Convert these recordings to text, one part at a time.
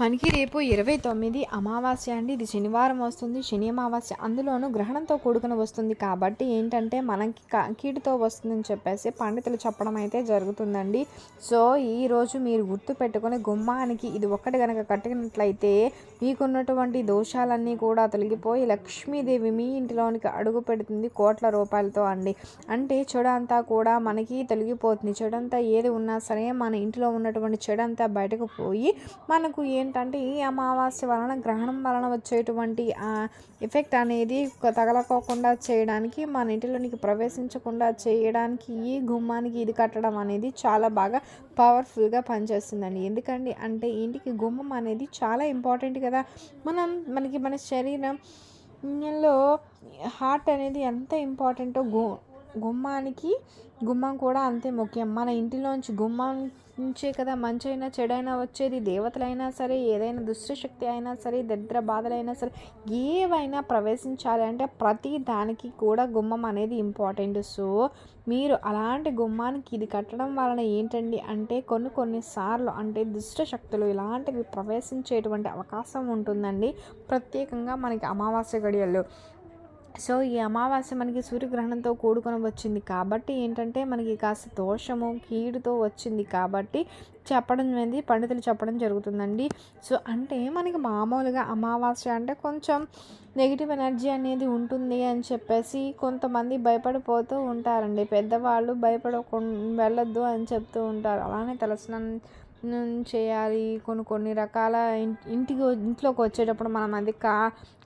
మనకి రేపు ఇరవై తొమ్మిది అమావాస్య అండి. ఇది శనివారం వస్తుంది. శని అమావాస్య అందులోనూ గ్రహణంతో కూడుకుని వస్తుంది. కాబట్టి ఏంటంటే మనకి క- వస్తుందని చెప్పేసి పండితులు చెప్పడం అయితే జరుగుతుందండి. సో ఈరోజు మీరు గుర్తు పెట్టుకొని గుమ్మానికి ఇది ఒక్కటి కనుక కట్టినట్లయితే మీకున్నటువంటి దోషాలన్నీ కూడా తొలగిపోయి లక్ష్మీదేవి మీ ఇంటిలోనికి అడుగు పెడుతుంది కోట్ల రూపాయలతో అండి. అంటే చెడు అంతా కూడా మనకి తొలగిపోతుంది. చెడంతా ఏది ఉన్నా సరే మన ఇంట్లో ఉన్నటువంటి చెడంతా బయటకు పోయి మనకు ఏంటంటే ఈ అమావాస్య వలన గ్రహణం వలన వచ్చేటువంటి ఆ ఎఫెక్ట్ అనేది తగలకోకుండా చేయడానికి మన ఇంటిలోనికి ప్రవేశించకుండా చేయడానికి ఈ గుమ్మానికి ఇది కట్టడం అనేది చాలా బాగా పవర్ఫుల్గా పనిచేస్తుందండి. ఎందుకండి అంటే ఇంటికి గుమ్మం అనేది చాలా ఇంపార్టెంట్గా కదా? మనం మనకి మన శరీరం లో హార్ట్ అనేది ఎంత ఇంపార్టెంటో గు గుమ్మానికి గుమ్మం కూడా అంతే ముఖ్యం. మన ఇంటిలోంచి గుమ్మం నుంచే కదా మంచి అయినా చెడైనా వచ్చేది దేవతలైనా సరే ఏదైనా దుష్టశక్తి అయినా సరే దరిద్ర బాధలైనా సరే ఏవైనా ప్రవేశించాలి అంటే ప్రతి దానికి కూడా గుమ్మం అనేది ఇంపార్టెంట్ సో మీరు అలాంటి గుమ్మానికి ఇది కట్టడం వలన ఏంటండి అంటే కొన్ని కొన్నిసార్లు అంటే దుష్ట శక్తులు ఇలాంటివి ప్రవేశించేటువంటి అవకాశం ఉంటుందండి. ప్రత్యేకంగా మనకి అమావాస్య గడియల్లో. సో ఈ అమావాస్య మనకి సూర్యగ్రహణంతో కూడుకొని వచ్చింది కాబట్టి ఏంటంటే మనకి కాస్త దోషము కీడుతో వచ్చింది కాబట్టి చెప్పడం అనేది పండితులు చెప్పడం జరుగుతుందండి. సో అంటే మనకి మామూలుగా అమావాస్య అంటే కొంచెం నెగిటివ్ ఎనర్జీ అనేది ఉంటుంది అని చెప్పేసి కొంతమంది భయపడిపోతూ ఉంటారండి. పెద్దవాళ్ళు భయపడకు వెళ్ళొద్దు అని చెప్తూ ఉంటారు. అలానే తలస్నానం చేయాలి. కొన్ని కొన్ని రకాల ఇంటికి ఇంట్లోకి వచ్చేటప్పుడు మనం అది కా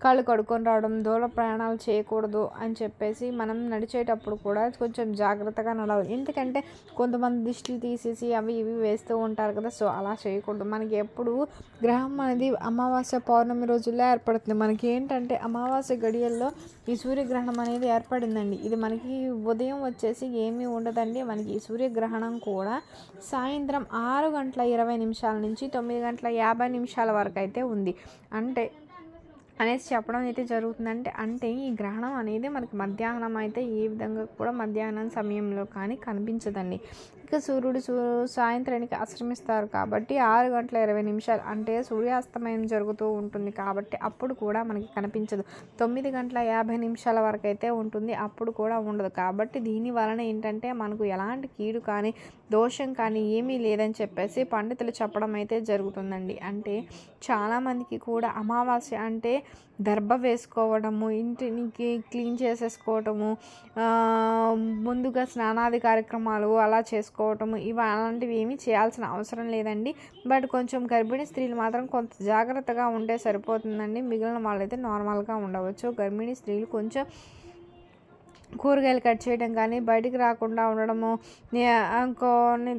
కాళ్ళు కడుక్కొని రావడం దూర ప్రయాణాలు చేయకూడదు అని చెప్పేసి మనం నడిచేటప్పుడు కూడా కొంచెం జాగ్రత్తగా నడవాలి. ఎందుకంటే కొంతమంది దిష్టిలు తీసేసి అవి ఇవి వేస్తూ ఉంటారు కదా సో అలా చేయకూడదు. మనకి ఎప్పుడు గ్రహం అనేది అమావాస్య పౌర్ణమి రోజుల్లో ఏర్పడుతుంది. మనకి ఏంటంటే అమావాస్య గడియల్లో ఈ సూర్యగ్రహణం అనేది ఏర్పడిందండి. ఇది మనకి ఉదయం వచ్చేసి ఏమీ ఉండదండి. మనకి ఈ సూర్యగ్రహణం కూడా సాయంత్రం ఆరు గంటల ఇరవై నిమిషాల నుంచి తొమ్మిది గంటల యాభై నిమిషాల వరకు అయితే ఉంది. అంటే అనేసి చెప్పడం అయితే జరుగుతుందంటే అంటే ఈ గ్రహణం అనేది మనకి మధ్యాహ్నం అయితే ఏ విధంగా కూడా మధ్యాహ్నం సమయంలో కానీ కనిపించదండి. ఇక సూర్యుడు సూ సాయంత్రానికి అశ్రమిస్తారు కాబట్టి ఆరు గంటల ఇరవై నిమిషాలు అంటే సూర్యాస్తమయం జరుగుతూ ఉంటుంది కాబట్టి అప్పుడు కూడా మనకి కనిపించదు. తొమ్మిది గంటల యాభై నిమిషాల వరకు అయితే ఉంటుంది అప్పుడు కూడా ఉండదు. కాబట్టి దీని వలన ఏంటంటే మనకు ఎలాంటి కీడు కానీ దోషం కానీ ఏమీ లేదని చెప్పేసి పండితులు చెప్పడం అయితే జరుగుతుందండి. అంటే చాలామందికి కూడా అమావాస్య అంటే దర్భ వేసుకోవడము ఇంటిని క్లీన్ చేసేసుకోవటము ముందుగా స్నానాది కార్యక్రమాలు అలా చేసుకోవటము ఇవి అలాంటివి ఏమీ చేయాల్సిన అవసరం లేదండి. బట్ కొంచెం గర్భిణీ స్త్రీలు మాత్రం కొంత జాగ్రత్తగా ఉంటే సరిపోతుందండి. మిగిలిన వాళ్ళైతే నార్మల్గా ఉండవచ్చు. గర్భిణీ స్త్రీలు కొంచెం కూరగాయలు కట్ చేయడం కానీ బయటికి రాకుండా ఉండడము కొన్ని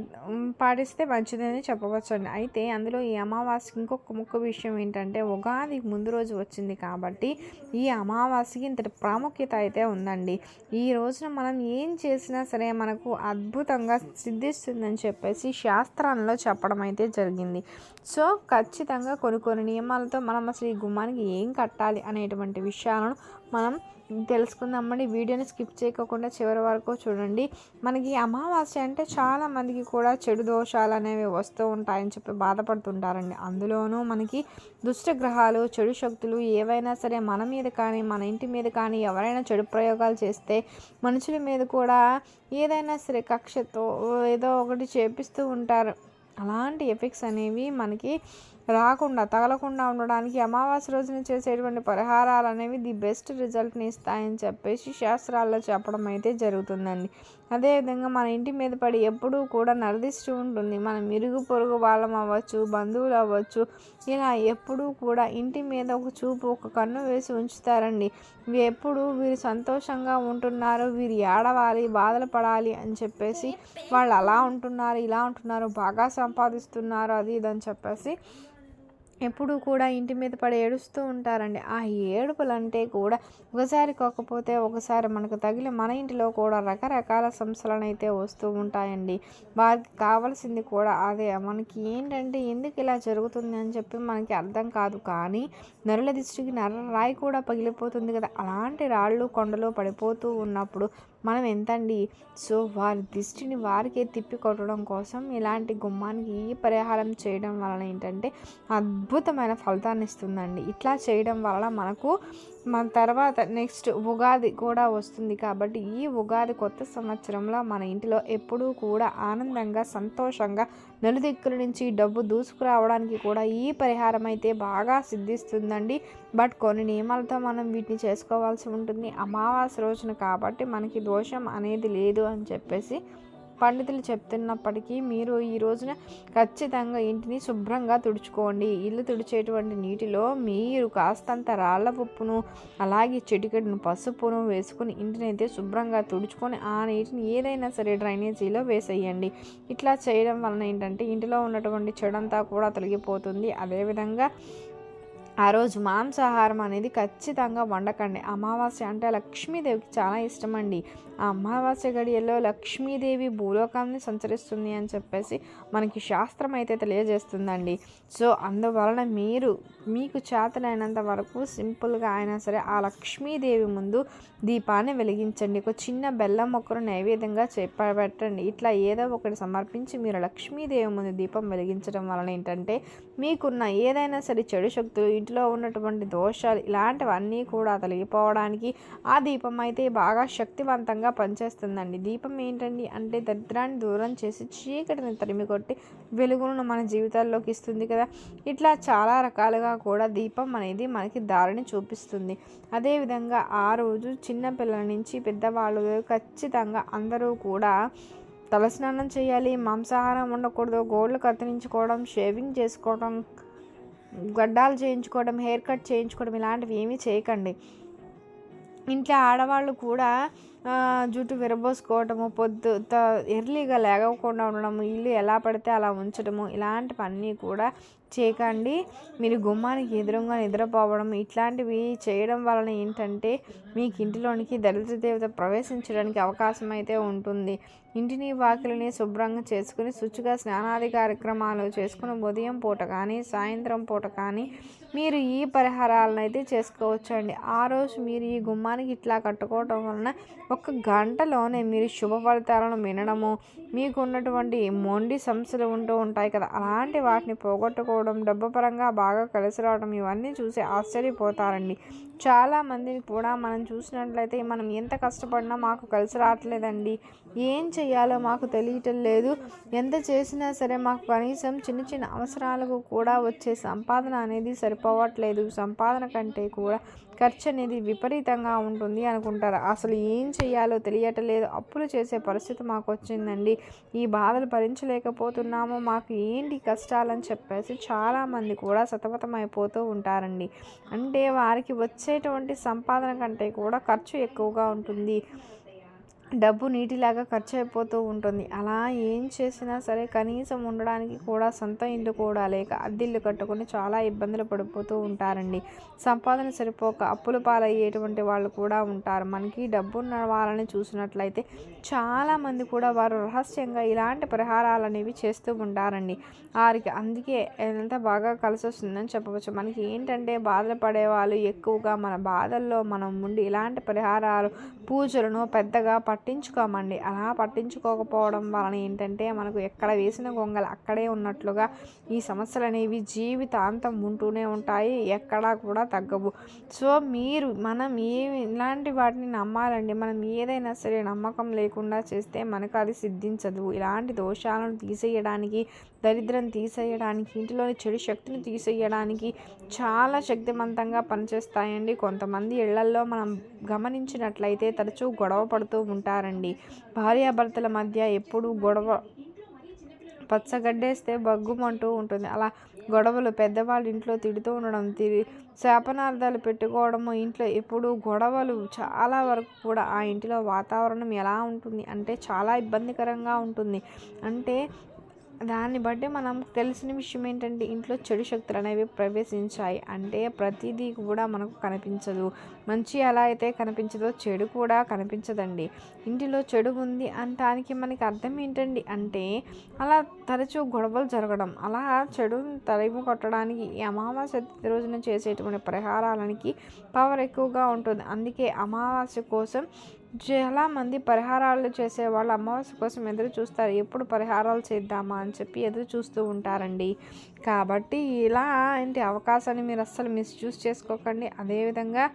పాటిస్తే మంచిదని చెప్పవచ్చు అండి అయితే అందులో ఈ అమావాస్యకి ఇంకొక ముఖ్య విషయం ఏంటంటే ఉగాది ముందు రోజు వచ్చింది కాబట్టి ఈ అమావాస్యకి ఇంతటి ప్రాముఖ్యత అయితే ఉందండి. ఈ రోజున మనం ఏం చేసినా సరే మనకు అద్భుతంగా సిద్ధిస్తుందని చెప్పేసి శాస్త్రాలలో చెప్పడం అయితే జరిగింది. సో ఖచ్చితంగా కొన్ని కొన్ని నియమాలతో మనం అసలు ఈ గుమ్మానికి ఏం కట్టాలి అనేటువంటి విషయాలను మనం తెలుసుకుందామండి. వీడియోని స్కిప్ చేయకుండా చివరి వరకు చూడండి. మనకి అమావాస్య అంటే చాలా మందికి కూడా చెడు దోషాలు అనేవి వస్తూ ఉంటాయని చెప్పి బాధపడుతుంటారండి. అందులోనూ మనకి దుష్ట గ్రహాలు చెడు శక్తులు ఏవైనా సరే మన మీద కానీ మన ఇంటి మీద కానీ ఎవరైనా చెడు ప్రయోగాలు చేస్తే మనుషుల మీద కూడా ఏదైనా సరే కక్షతో ఏదో ఒకటి చేపిస్తూ ఉంటారు. అలాంటి ఎఫెక్ట్స్ అనేవి మనకి రాకుండా తగలకుండా ఉండడానికి అమావాస్య రోజున చేసేటువంటి పరిహారాలు అనేవి ది బెస్ట్ రిజల్ట్ని ఇస్తాయని చెప్పేసి శాస్త్రాల్లో చెప్పడం అయితే జరుగుతుందండి. అదేవిధంగా మన ఇంటి మీద పడి ఎప్పుడూ కూడా నరదిస్తూ ఉంటుంది. మనం ఇరుగు పొరుగు వాళ్ళం అవ్వచ్చు బంధువులు అవ్వచ్చు ఇలా ఎప్పుడూ కూడా ఇంటి మీద ఒక చూపు ఒక కన్ను వేసి ఉంచుతారండి. ఎప్పుడు వీరు సంతోషంగా ఉంటున్నారు వీరు ఏడవాలి బాధలు పడాలి అని చెప్పేసి వాళ్ళు అలా ఉంటున్నారు ఇలా ఉంటున్నారు బాగా సంపాదిస్తున్నారు అది ఇది అని చెప్పేసి ఎప్పుడూ కూడా ఇంటి మీద పడి ఏడుస్తూ ఉంటారండి. ఆ ఏడుపులంటే కూడా ఒకసారి కాకపోతే ఒకసారి మనకు తగిలి మన ఇంటిలో కూడా రకరకాల సమస్యలను అయితే వస్తూ ఉంటాయండి. వారికి కావాల్సింది కూడా అదే. మనకి ఏంటంటే ఎందుకు ఇలా జరుగుతుంది అని చెప్పి మనకి అర్థం కాదు. కానీ నరుల దిష్టికి నర రాయి కూడా పగిలిపోతుంది కదా. అలాంటి రాళ్ళు కొండలు పడిపోతూ ఉన్నప్పుడు మనం ఎంతండి సో వారి దృష్టిని వారికే తిప్పి కొట్టడం కోసం ఇలాంటి గుమ్మానికి ఈ పరిహారం చేయడం వలన ఏంటంటే అద్భుతమైన ఫలితాన్ని ఇస్తుందండి. ఇట్లా చేయడం వలన మనకు మన తర్వాత నెక్స్ట్ ఉగాది కూడా వస్తుంది కాబట్టి ఈ ఉగాది కొత్త సంవత్సరంలో మన ఇంటిలో ఎప్పుడూ కూడా ఆనందంగా సంతోషంగా నలుదిక్కుల నుంచి డబ్బు దూసుకురావడానికి కూడా ఈ పరిహారం అయితే బాగా సిద్ధిస్తుందండి. బట్ కొన్ని నియమాలతో మనం వీటిని చేసుకోవాల్సి ఉంటుంది. అమావాస్య రోజున కాబట్టి మనకి దోషం అనేది లేదు అని చెప్పేసి పండితులు చెప్తున్నప్పటికీ మీరు ఈ రోజున ఖచ్చితంగా ఇంటిని శుభ్రంగా తుడుచుకోండి. ఇల్లు తుడిచేటువంటి నీటిలో మీరు కాస్తంత రాళ్ళ ఉప్పును అలాగే చిటికెడును పసుపును వేసుకుని ఇంటిని అయితే శుభ్రంగా తుడుచుకొని ఆ నీటిని ఏదైనా సరే డ్రైనేజీలో వేసేయండి. ఇట్లా చేయడం వలన ఏంటంటే ఇంటిలో ఉన్నటువంటి చెడంతా కూడా తొలగిపోతుంది. అదేవిధంగా ఆ రోజు మాంసాహారం అనేది ఖచ్చితంగా వండకండి. అమావాస్య అంటే లక్ష్మీదేవికి చాలా ఇష్టం అండి ఆ అమావాస్య గడియల్లో లక్ష్మీదేవి భూలోకాన్ని సంచరిస్తుంది అని చెప్పేసి మనకి శాస్త్రం అయితే తెలియజేస్తుందండి. సో అందువలన మీరు మీకు చేతనైనంత వరకు సింపుల్గా అయినా సరే ఆ లక్ష్మీదేవి ముందు దీపాన్ని వెలిగించండి. ఒక చిన్న బెల్లం మొక్కను నైవేద్యంగా చెప్పబెట్టండి ఇట్లా ఏదో ఒకటి సమర్పించి మీరు లక్ష్మీదేవి ముందు దీపం వెలిగించడం వలన ఏంటంటే మీకున్న ఏదైనా సరే చెడు శక్తులు ఇంట్లో ఉన్నటువంటి దోషాలు ఇలాంటివన్నీ కూడా తొలగిపోవడానికి ఆ దీపం అయితే బాగా శక్తివంతంగా పనిచేస్తుందండి. దీపం ఏంటండి అంటే దరిద్రాన్ని దూరం చేసి చీకటిని తరిమి కొట్టి వెలుగును మన జీవితాల్లోకి ఇస్తుంది కదా. ఇట్లా చాలా రకాలుగా కూడా దీపం అనేది మనకి దారిని చూపిస్తుంది. అదేవిధంగా ఆ రోజు చిన్నపిల్లల నుంచి పెద్దవాళ్ళు ఖచ్చితంగా అందరూ కూడా తలస్నానం చేయాలి మాంసాహారం ఉండకూడదు గోళ్ళు కత్తిరించుకోవడం షేవింగ్ చేసుకోవడం గడ్డాలు చేయించుకోవడం హెయిర్ కట్ చేయించుకోవడం ఇలాంటివి ఏమీ చేయకండి. ఇంట్లో ఆడవాళ్ళు కూడా జుట్టు విరబోసుకోవటము పొద్దు ఎర్లీగా లేగకుండా ఉండడము ఇల్లు ఎలా పడితే అలా ఉంచడము ఇలాంటివన్నీ కూడా చేయకండి. మీరు గుమ్మానికి ఎదురుగా నిద్రపోవడం ఇట్లాంటివి చేయడం వలన ఏంటంటే మీకు ఇంటిలోనికి దళిత దేవత ప్రవేశించడానికి అవకాశం అయితే ఉంటుంది. ఇంటిని వాకిలిని శుభ్రంగా చేసుకుని శుచిగా స్నానాది కార్యక్రమాలు చేసుకుని ఉదయం పూట కానీ సాయంత్రం పూట కానీ మీరు ఈ పరిహారాలను అయితే చేసుకోవచ్చండి. ఆ రోజు మీరు ఈ గుమ్మానికి ఇట్లా కట్టుకోవటం వలన ఒక గంటలోనే మీరు శుభ ఫలితాలను వినడము మీకు ఉన్నటువంటి మొండి సమస్యలు ఉంటూ ఉంటాయి కదా. అలాంటి వాటిని పోగొట్టుకోవడం డబ్బు పరంగా బాగా కలిసి రావడం ఇవన్నీ చూసి ఆశ్చర్యపోతారండి. చాలామందిని కూడా మనం చూసినట్లయితే మనం ఎంత కష్టపడినా మాకు కలిసి రావట్లేదండి. ఏం చేయాలో మాకు తెలియటం లేదు. ఎంత చేసినా సరే మాకు కనీసం చిన్న చిన్న అవసరాలకు కూడా వచ్చే సంపాదన అనేది సరిపోవట్లేదు. సంపాదన కంటే కూడా ఖర్చు అనేది విపరీతంగా ఉంటుంది అనుకుంటారు. అసలు ఏం చేయాలో తెలియటలేదు. అప్పులు చేసే పరిస్థితి మాకు వచ్చిందండి. ఈ బాధలు భరించలేకపోతున్నాము. మాకు ఏంటి కష్టాలని చెప్పేసి చాలామంది కూడా సతమతమైపోతూ ఉంటారండి. అంటే వారికి వచ్చే వచ్చేటువంటి సంపాదన కంటే కూడా ఖర్చు ఎక్కువగా ఉంటుంది. డబ్బు నీటిలాగా ఖర్చు అయిపోతూ ఉంటుంది. అలా ఏం చేసినా సరే కనీసం ఉండడానికి కూడా సొంత ఇల్లు కూడా లేక అద్దిల్లు కట్టుకొని చాలా ఇబ్బందులు పడిపోతూ ఉంటారండి. సంపాదన సరిపోక అప్పులు పాలయ్యేటువంటి వాళ్ళు కూడా ఉంటారు. మనకి డబ్బు వాళ్ళని చూసినట్లయితే చాలామంది కూడా వారు రహస్యంగా ఇలాంటి పరిహారాలు అనేవి చేస్తూ ఉంటారండి. వారికి అందుకే ఎంత బాగా కలిసి వస్తుందని చెప్పవచ్చు. మనకి ఏంటంటే బాధలు పడేవాళ్ళు ఎక్కువగా మన బాధల్లో మనం ఉండి ఇలాంటి పరిహారాలు పూజలను పెద్దగా పట్టించుకోమండి. అలా పట్టించుకోకపోవడం వలన ఏంటంటే మనకు ఎక్కడ వేసిన గొంగలు అక్కడే ఉన్నట్లుగా ఈ సమస్యలు అనేవి జీవితాంతం ఉంటూనే ఉంటాయి ఎక్కడా కూడా తగ్గవు. సో మీరు మనం ఏ ఇలాంటి వాటిని నమ్మాలండి. మనం ఏదైనా సరే నమ్మకం లేకుండా చేస్తే మనకు అది సిద్ధించదు. ఇలాంటి దోషాలను తీసేయడానికి దరిద్రం తీసేయడానికి ఇంటిలోని చెడు శక్తిని తీసేయడానికి చాలా శక్తివంతంగా పనిచేస్తాయండి. కొంతమంది ఇళ్ళల్లో మనం గమనించినట్లయితే తరచూ గొడవ పడుతూ ఉంటారండి. భార్యాభర్తల మధ్య ఎప్పుడూ గొడవ. పచ్చగడ్డేస్తే బగ్గుమంటూ ఉంటుంది. అలా గొడవలు పెద్దవాళ్ళు ఇంట్లో తిడుతూ ఉండడం తిరి శాపనార్థాలు పెట్టుకోవడము ఇంట్లో ఎప్పుడు గొడవలు చాలా వరకు కూడా ఆ ఇంటిలో వాతావరణం ఎలా ఉంటుంది అంటే చాలా ఇబ్బందికరంగా ఉంటుంది. అంటే దాన్ని బట్టి మనం తెలిసిన విషయం ఏంటంటే ఇంట్లో చెడు శక్తులు అనేవి ప్రవేశించాయి. అంటే ప్రతిదీ కూడా మనకు కనిపించదు. మంచి ఎలా అయితే కనిపించదో చెడు కూడా కనిపించదండి. ఇంటిలో చెడు ఉంది అంటానికి మనకి అర్థం ఏంటండి అంటే అలా తరచూ గొడవలు జరగడం అలా చెడు తరిమి కొట్టడానికి ఈ అమావాస్య రోజున చేసేటువంటి పరిహారాలకి పవర్ ఎక్కువగా ఉంటుంది. అందుకే అమావాస్య కోసం చాలామంది పరిహారాలు చేసేవాళ్ళు అమావాస్య కోసం ఎదురు చూస్తారు. ఎప్పుడు పరిహారాలు చేద్దామా అని చెప్పి ఎదురు చూస్తూ ఉంటారండి. కాబట్టి ఇలా ఏంటి అవకాశాన్ని మీరు అస్సలు మిస్యూజ్ చేసుకోకండి. అదేవిధంగా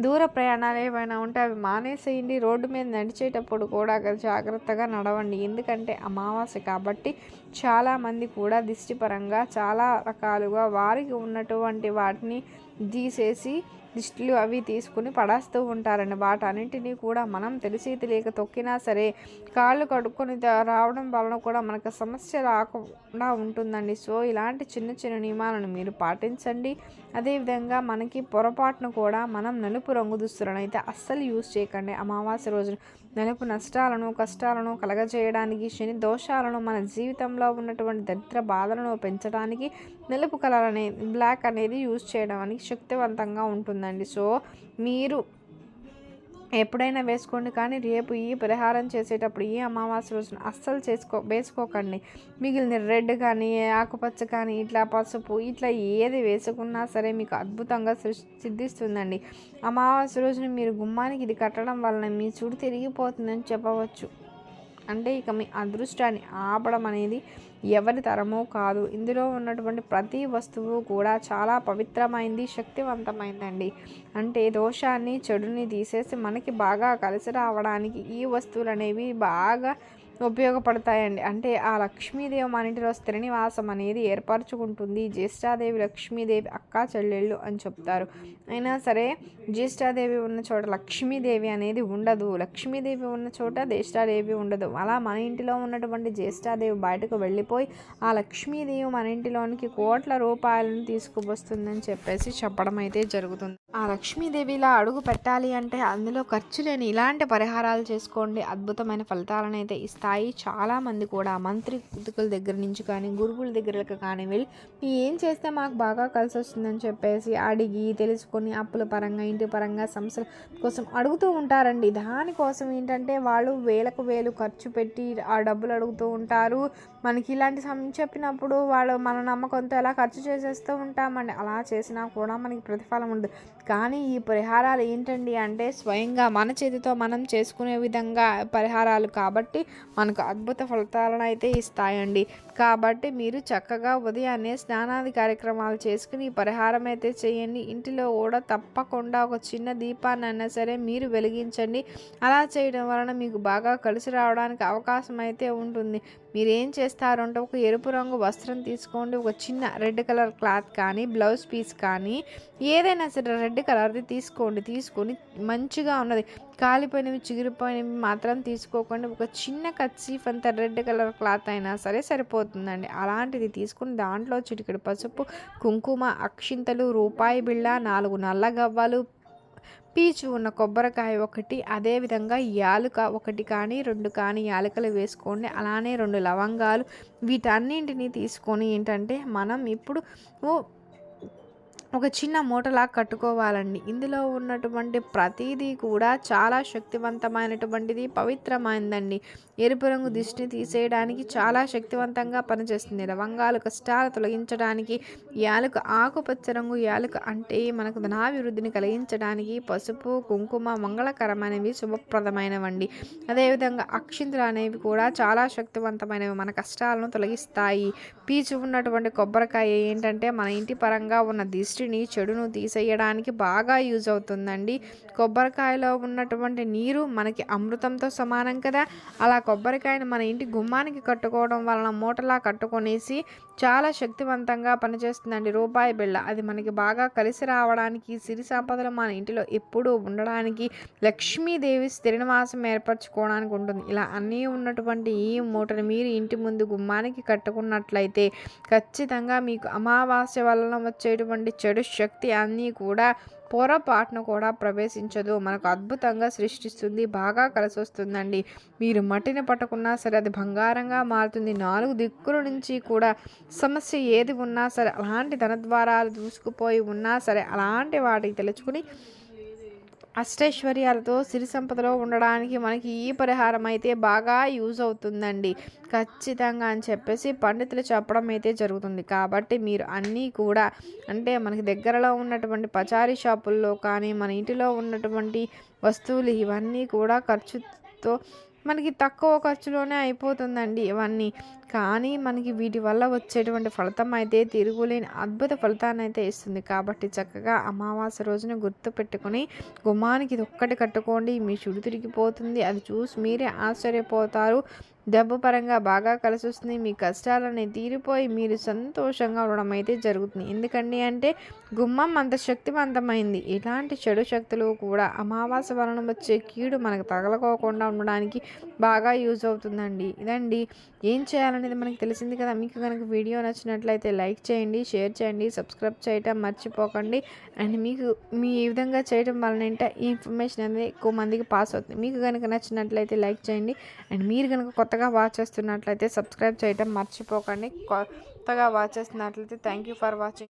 దూర ప్రయాణాలు ఏమైనా ఉంటే అవి మానేసేయండి. రోడ్డు మీద నడిచేటప్పుడు కూడా జాగ్రత్తగా నడవండి. ఎందుకంటే అమావాస్య కాబట్టి చాలామంది కూడా దిష్టిపరంగా చాలా రకాలుగా వారికి ఉన్నటువంటి వాటిని తీసేసి దిష్టిలు అవి తీసుకుని పడేస్తూ ఉంటారండి వాటన్నింటినీ కూడా మనం తెలిసి తెలియక తొక్కినా సరే కాళ్ళు కడుక్కొని రావడం వలన కూడా మనకు సమస్య రాకుండా ఉంటుందండి. సో ఇలాంటి చిన్న చిన్న నియమాలను మీరు పాటించండి. అదేవిధంగా మనకి పొరపాటును కూడా మనం నలుపు రంగు దుస్తులను అయితే అస్సలు యూజ్ చేయకండి. అమావాస్య రోజున నలుపు నష్టాలను కష్టాలను కలగజేయడానికి శని దోషాలను మన జీవితంలో ఉన్నటువంటి దరిద్ర బాధలను పెంచడానికి నలుపు కలర్ అనేది బ్లాక్ అనేది యూజ్ చేయడానికి శక్తివంతంగా ఉంటుందండి. సో మీరు ఎప్పుడైనా వేసుకోండి కానీ రేపు ఈ పరిహారం చేసేటప్పుడు ఈ అమావాస్య రోజున అస్సలు చేసుకో వేసుకోకండి. మిగిలిన రెడ్ కానీ ఆకుపచ్చ కానీ ఇట్లా పసుపు ఇట్లా ఏది వేసుకున్నా సరే మీకు అద్భుతంగా సిద్ధిస్తుందండి. అమావాస్య రోజున మీరు గుమ్మానికి ఇది కట్టడం వలన మీ చుడు తిరిగిపోతుందని చెప్పవచ్చు. అంటే ఇక మీ అదృష్టాన్ని ఆపడం అనేది ఎవరి తరమో కాదు. ఇందులో ఉన్నటువంటి ప్రతి వస్తువు కూడా చాలా పవిత్రమైంది శక్తివంతమైందండి. అంటే దోషాన్ని చెడుని తీసేసి మనకి బాగా కలిసి రావడానికి ఈ వస్తువులు అనేవి బాగా ఉపయోగపడతాయండి. అంటే ఆ లక్ష్మీదేవి మన ఇంటిలో శ్రీనివాసం అనేది ఏర్పరచుకుంటుంది. జ్యేష్ఠాదేవి లక్ష్మీదేవి అక్క చెల్లెళ్ళు అని చెప్తారు. అయినా సరే జ్యేష్ఠాదేవి ఉన్న చోట లక్ష్మీదేవి అనేది ఉండదు. లక్ష్మీదేవి ఉన్న చోట జ్యేష్ఠాదేవి ఉండదు. అలా మన ఇంటిలో ఉన్నటువంటి జ్యేష్ఠాదేవి బయటకు వెళ్ళిపోయి ఆ లక్ష్మీదేవి మన ఇంటిలోనికి కోట్ల రూపాయలను తీసుకువస్తుందని చెప్పేసి చెప్పడం అయితే జరుగుతుంది. ఆ లక్ష్మీదేవిలా అడుగు పెట్టాలి అంటే అందులో ఖర్చు లేని ఇలాంటి పరిహారాలు చేసుకోండి. అద్భుతమైన ఫలితాలను అయితే స్థాయి చాలామంది కూడా మంత్రి కుతుకుల దగ్గర నుంచి కానీ గురువుల దగ్గరకు కానీ వెళ్ళి ఏం చేస్తే మాకు బాగా కలిసి వస్తుందని చెప్పేసి అడిగి తెలుసుకొని అప్పుల పరంగా ఇంటి పరంగా సమస్యల కోసం అడుగుతూ ఉంటారండి. దానికోసం ఏంటంటే వాళ్ళు వేలకు వేలు ఖర్చు పెట్టి ఆ డబ్బులు అడుగుతూ ఉంటారు. మనకి ఇలాంటి సమయం చెప్పినప్పుడు వాళ్ళు మన నమ్మకంతో ఎలా ఖర్చు చేసేస్తూ ఉంటామండి. అలా చేసినా కూడా మనకి ప్రతిఫలం ఉండదు. కానీ ఈ పరిహారాలు ఏంటండి అంటే స్వయంగా మన చేతితో మనం చేసుకునే విధంగా పరిహారాలు కాబట్టి మనకు అద్భుత ఫలితాలను అయితే ఇస్తాయండి. కాబట్టి మీరు చక్కగా ఉదయాన్నే స్నానాది కార్యక్రమాలు చేసుకుని పరిహారం అయితే చేయండి. ఇంటిలో కూడా తప్పకుండా ఒక చిన్న దీపాన్ని అయినా సరే మీరు వెలిగించండి. అలా చేయడం వలన మీకు బాగా కలిసి రావడానికి అవకాశం అయితే ఉంటుంది. మీరు ఏం చేస్తారంటే ఒక ఎరుపు రంగు వస్త్రం తీసుకోండి. ఒక చిన్న రెడ్ కలర్ క్లాత్ కానీ బ్లౌజ్ పీస్ కానీ ఏదైనా సరే రెడ్ కలర్ది తీసుకోండి. తీసుకొని మంచిగా ఉన్నది. కాలిపోయినవి చిగిరిపోయినవి మాత్రం తీసుకోకుండా ఒక చిన్న కచ్చీఫ్ అంత రెడ్ కలర్ క్లాత్ అయినా సరే సరిపోతుందండి. అలాంటిది తీసుకుని దాంట్లో చిటికెడు పసుపు కుంకుమ అక్షింతలు రూపాయి బిళ్ళ నాలుగు నల్ల గవ్వలు పీచు ఉన్న కొబ్బరికాయ ఒకటి అదేవిధంగా యాలుక ఒకటి కానీ రెండు కానీ యాలకలు వేసుకోండి. అలానే రెండు లవంగాలు వీటన్నింటినీ తీసుకొని ఏంటంటే మనం ఇప్పుడు ఒక చిన్న మూటలా కట్టుకోవాలండి. ఇందులో ఉన్నటువంటి ప్రతిదీ కూడా చాలా శక్తివంతమైనటువంటిది పవిత్రమైందండి. ఎరుపు రంగు దిష్టిని తీసేయడానికి చాలా శక్తివంతంగా పనిచేస్తుంది. లవంగాలు కష్టాలు తొలగించడానికి యాలక ఆకుపచ్చ రంగు యాలక అంటే మనకు ధనాభివృద్ధిని కలిగించడానికి పసుపు కుంకుమ మంగళకరమైనవి శుభప్రదమైనవండి. అదేవిధంగా అక్షింతలు అనేవి కూడా చాలా శక్తివంతమైనవి మన కష్టాలను తొలగిస్తాయి. పీచు ఉన్నటువంటి కొబ్బరికాయ ఏంటంటే మన ఇంటి పరంగా ఉన్న దిష్టి దృష్టిని చెడును తీసేయడానికి బాగా యూజ్ అవుతుందండి. కొబ్బరికాయలో ఉన్నటువంటి నీరు మనకి అమృతంతో సమానం కదా. అలా కొబ్బరికాయను మన ఇంటి గుమ్మానికి కట్టుకోవడం వలన మూటలా కట్టుకొనేసి చాలా శక్తివంతంగా పనిచేస్తుందండి రూపాయి బిళ్ళ. అది మనకి బాగా కలిసి రావడానికి సిరి సంపదలు మన ఇంటిలో ఎప్పుడూ ఉండడానికి లక్ష్మీదేవి స్థిరనివాసం ఏర్పరచుకోవడానికి ఉంటుంది. ఇలా అన్నీ ఉన్నటువంటి ఈ మూటను మీరు ఇంటి ముందు గుమ్మానికి కట్టుకున్నట్లయితే ఖచ్చితంగా మీకు అమావాస్య వలన వచ్చేటువంటి చెడు శక్తి అన్నీ కూడా పొరపాటును కూడా ప్రవేశించదు. మనకు అద్భుతంగా సృష్టిస్తుంది బాగా కలిసి వస్తుందండి మీరు మట్టిని పట్టుకున్నా సరే అది బంగారంగా మారుతుంది. నాలుగు దిక్కుల నుంచి కూడా సమస్య ఏది ఉన్నా సరే అలాంటి ధన ద్వారాలు దూసుకుపోయి ఉన్నా సరే అలాంటి వాటికి తెలుసుకుని అష్టైశ్వర్యాలతో సిరి సంపదలో ఉండడానికి మనకి ఈ పరిహారం అయితే బాగా యూజ్ అవుతుందండి. ఖచ్చితంగా అని చెప్పేసి పండితులు చెప్పడం అయితే జరుగుతుంది. కాబట్టి మీరు అన్నీ కూడా అంటే మనకి దగ్గరలో ఉన్నటువంటి పచారీ షాపుల్లో కానీ మన ఇంటిలో ఉన్నటువంటి వస్తువులు ఇవన్నీ కూడా ఖర్చుతో మనకి తక్కువ ఖర్చులోనే అయిపోతుందండి ఇవన్నీ. కానీ మనకి వీటి వల్ల వచ్చేటువంటి ఫలితం అయితే తిరుగులేని అద్భుత ఫలితాన్ని అయితే ఇస్తుంది. కాబట్టి చక్కగా అమావాస్య రోజున గుర్తు పెట్టుకొని గుమ్మానికి ఇది ఒక్కటి కట్టుకోండి. మీ చుడు తిరిగిపోతుంది. అది చూసి మీరే ఆశ్చర్యపోతారు. డబ్బు పరంగా బాగా కలిసి వస్తుంది మీ కష్టాలని తీరిపోయి మీరు సంతోషంగా ఉండడం అయితే జరుగుతుంది. ఎందుకండి అంటే గుమ్మం అంత శక్తివంతమైంది. ఇలాంటి చెడు శక్తులు కూడా అమావాస్య వలన వచ్చే కీడు మనకు తగలకోకుండా ఉండడానికి బాగా యూజ్ అవుతుందండి. ఇదండి. ఏం చేయాలనేది మనకి తెలిసింది కదా. మీకు కనుక వీడియో నచ్చినట్లయితే లైక్ చేయండి షేర్ చేయండి సబ్స్క్రైబ్ చేయటం మర్చిపోకండి. అండ్ మీకు మీ ఈ విధంగా చేయడం వలన ఏంటంటే ఈ ఇన్ఫర్మేషన్ అనేది ఎక్కువ మందికి పాస్ అవుతుంది. మీకు కనుక నచ్చినట్లయితే లైక్ చేయండి. అండ్ మీరు కనుక కొత్త కొత్తగా వాచ్ చేస్తున్నట్లయితే సబ్స్క్రైబ్ చేయటం మర్చిపోకండి. కొత్తగా వాచ్ చేస్తున్నట్లయితే థ్యాంక్ యూ ఫర్ వాచింగ్